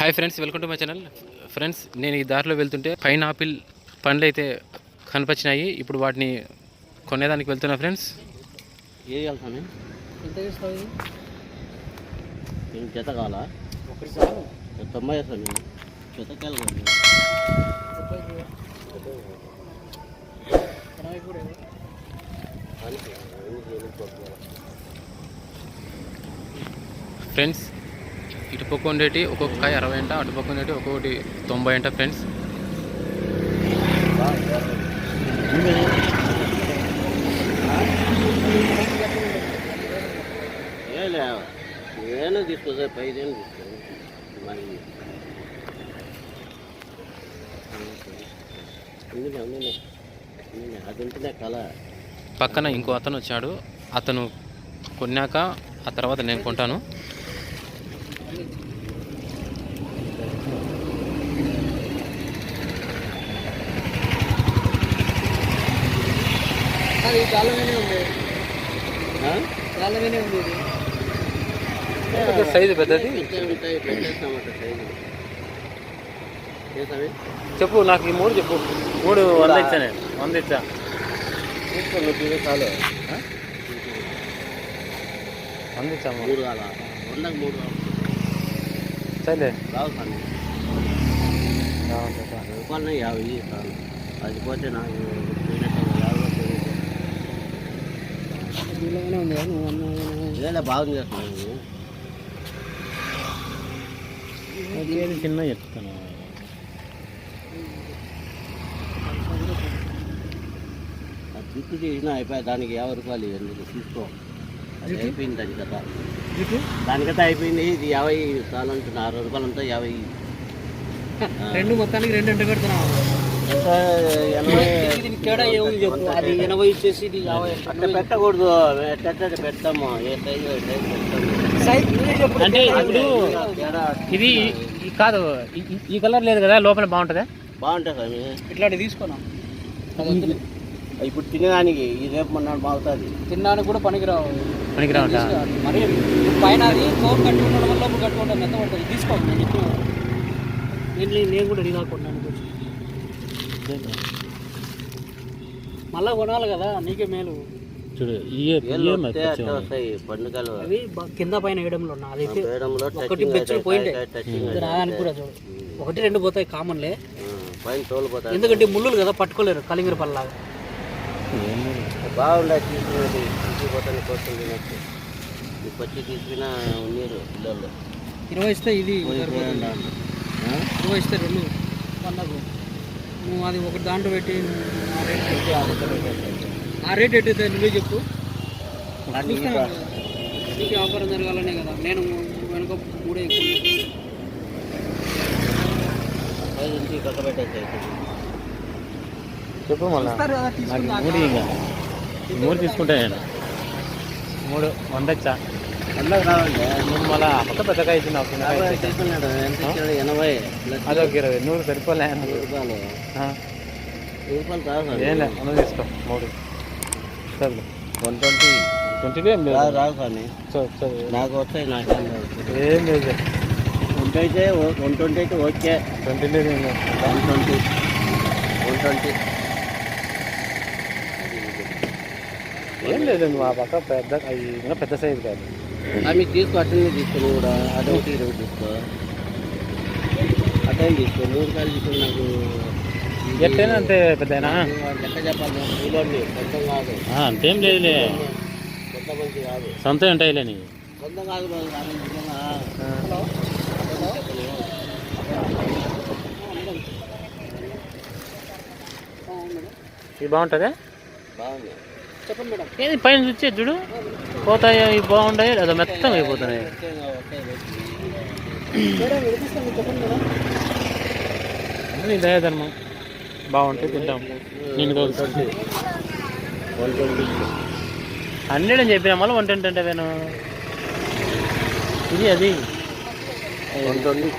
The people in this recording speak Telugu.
Hi friends welcome to my channel friends నేను ఈ దారిలో వెళ్తుంటే పైన్ ఆపిల్ పండ్లు అయితే కనిపించినాయి ఇప్పుడు వాటిని కొనేదానికి వెళ్తున్నా ఫ్రెండ్స్ ఏ వెళ్తాను ఎంత చేస్తావు ఇది? నేను జత కావాలా? తొంభై వేస్తాను ఇవ్వు. ఫ్రెండ్స్ ఇటు పక్క ఉండేటి ఒక్కొక్క కాయ అరవై అంట అటు పక్క ఉండేటి ఒక్కొక్కటి తొంభై అంట ఫ్రెండ్స్. పైదేను మరి కళ. పక్కన ఇంకో అతను వచ్చాడు. అతను కొన్నాక ఆ తర్వాత నేను కొంటాను. అది గాలమేనే ఉంది. ఆ? గాలమేనే ఉంది ఇది. సైజు పెద్దది. చెప్పు నాకు ఈ మూడు చెప్పు. మూడు వంద ఇచ్చా నేను వంద ఇచ్చా. చాలు. వంద ఇచ్చా మూడు కావాలా? వందకు మూడు కావాలి? సరే రావు సార్ రూపాయలు యాభై చాలు అది పోతే నాకు దీనిలోనే ఉంది కదా నువ్వు అన్న ఇదేలా బాగుంది చేస్తున్నాను చిన్న చెప్తాను. జుట్టు చేసినా అయిపోయి దానికి యాభై రూపాయలు ఎందుకు తీసుకో. అది అయిపోయింది దాని కథ. దానికైతే అయిపోయింది ఇది యాభై అంటున్నా అరవై రూపాయలు అంతా యాభై. రెండు మొత్తానికి రెండు ఎంట పెడుతున్నావు? తేడా ఏముంది చెప్పు? అది ఎనభై ఇచ్చేసి ఇది యాభై అట్లా పెట్టకూడదు. ఎట్ట పెడతాము ఏ సైజు అంటే ఇప్పుడు ఇది కాదు ఈ- కలర్ లేదు కదా లోపల బాగుంటుందా? బాగుంటుంది స్వామి ఇట్లాంటి తీసుకున్నాం ఇప్పుడు తినేదానికి ఈ రేపు మొన్నాడు బాగుతుంది తినడానికి కూడా పనికిరావు. పనికిరా ఉంటా మరి పైన అది తోడు కట్టి ఉండడం వల్ల లోపల కట్టి ఉండడం ఎంత పడుతుంది తీసుకోండి నేను నేను కూడా నీ కొన్నాను మళ్ళా కొనాలి కదా నీకే మేలు. చూడు పండుగలు. అవి కింద పైన వేయడంలో ఉన్నా. అదైతే ఒకటి కూడా చూడు. ఒకటి రెండు పోతాయి కామన్లే. ఆ, పైన తోలు పోతాయి. ఎందుకంటే ముళ్ళులు కదా పట్టుకోలేరు కలింగర పల్లాగా బాగుండే తీసుకునేది తీసుకుపోతాను కోసం తినచ్చు. పచ్చి తీసుకున్నా ఉన్నారు పిల్లలు. ఇరవై ఇస్తే ఇది? ఇరవై ఇస్తే రెండు వందకు నువ్వు అది ఒకటి దాంట్లో పెట్టి ఆ రేట్ పెట్టి ఆ రేట్ ఎట్టయితే నువ్వే చెప్పు. నాకు వ్యాపారం జరగాలనే కదా. నేను వెనుక మూడే ఎక్కువ పెట్టేసి చెప్పు మళ్ళా. మూడు ఇంకా. మూడు తీసుకుంటా నేను. మూడు. వంద అందరికి రావండి నువ్వు మళ్ళా పెద్దగా ఇచ్చింది చిన్నగా ఎనభై అదొక ఇరవై నూరు సరిపోలే రూపాయలు రూపాయలు కాదు ఏం లే నువ్వు తీసుకో మూడు సరే వన్ ట్వంటీ ట్వంటీలో ఏం లేదు కానీ చూ- నాకు వస్తాయి నాకేం లేదు ఏం లేదు వన్ అయితే వన్ ట్వంటీ అయితే ఓకే ట్వంటీ లేదు ఏం లేదు వన్ ట్వంటీ వన్ ట్వంటీ ఏం లేదు ఆ పక్క పెద్ద అవి పెద్ద సైజు కాదు అవి తీసుకో అటెండ్ తీసుకుని కూడా. అదొకటి ఇరవై తీసుకో. అటెండ్ తీసుకో. నూరు కాయలు తీసుకుని నాకు ఎట్లయినా అంతే పెద్దనా లెక్క చెప్పాలి కూలోని సొంతం కాదు. అంతేం లేదులే. కొత్త మంచి కాదు. సొంత ఉంటాయిలే నీకు. సొంతం కాదు. ఇది బాగుంటుందా? బాగుంది. మేడం ఏది పైన చూచే చూడు. పోతాయి ఇవి బాగుంటాయి? అది మెత్తం అయిపోతున్నాయి? దయాధర్మం. బాగుంటే తింటాం. నేను ట్వంటీ ట్వంటీ హండ్రెడ్ అని చెప్పిన మళ్ళీ వన్ టెన్ అంటే వేను ఇది అది. One twenty